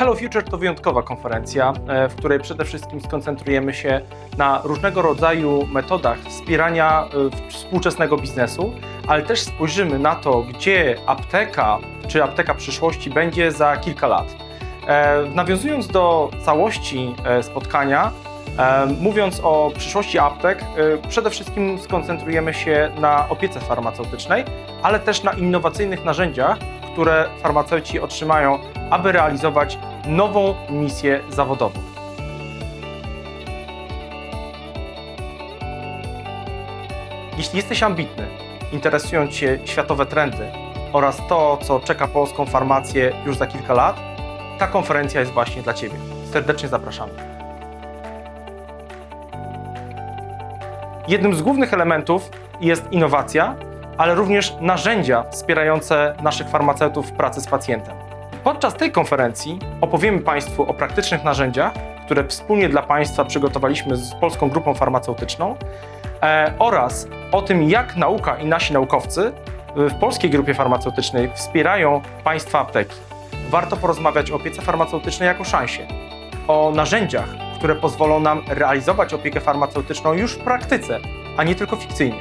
Hello Future to wyjątkowa konferencja, e, w której przede wszystkim skoncentrujemy się na różnego rodzaju metodach wspierania e, współczesnego biznesu, ale też spojrzymy na to, gdzie apteka czy apteka przyszłości będzie za kilka lat. E, Nawiązując do całości spotkania, mówiąc o przyszłości aptek, przede wszystkim skoncentrujemy się na opiece farmaceutycznej, ale też na innowacyjnych narzędziach, które farmaceuci otrzymają, aby realizować nową misję zawodową. Jeśli jesteś ambitny, interesując się światowe trendy oraz to, co czeka polską farmację już za kilka lat, ta konferencja jest właśnie dla Ciebie. Serdecznie zapraszamy. Jednym z głównych elementów jest innowacja, ale również narzędzia wspierające naszych farmaceutów w pracy z pacjentem. Podczas tej konferencji opowiemy Państwu o praktycznych narzędziach, które wspólnie dla Państwa przygotowaliśmy z Polską Grupą Farmaceutyczną e, oraz o tym, jak nauka i nasi naukowcy w Polskiej Grupie Farmaceutycznej wspierają Państwa apteki. Warto porozmawiać o opiece farmaceutycznej jako szansie, o narzędziach, które pozwolą nam realizować opiekę farmaceutyczną już w praktyce, a nie tylko fikcyjnie.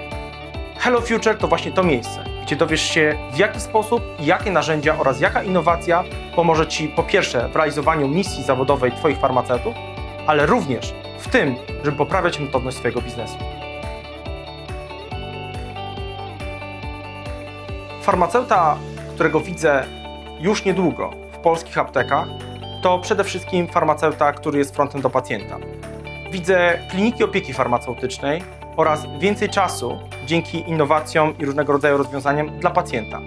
Hello Future to właśnie to miejsce, gdzie dowiesz się w jaki sposób, jakie narzędzia oraz jaka innowacja pomoże Ci po pierwsze w realizowaniu misji zawodowej Twoich farmaceutów, ale również w tym, żeby poprawiać notowność swojego biznesu. Farmaceuta, którego widzę już niedługo w polskich aptekach, to przede wszystkim farmaceuta, który jest frontem do pacjenta. Widzę kliniki opieki farmaceutycznej oraz więcej czasu dzięki innowacjom i różnego rodzaju rozwiązaniom dla pacjenta.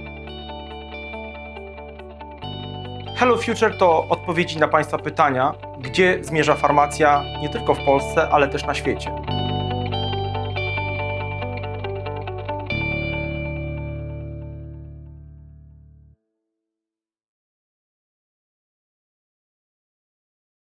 Hello Future to odpowiedzi na Państwa pytania, gdzie zmierza farmacja nie tylko w Polsce, ale też na świecie.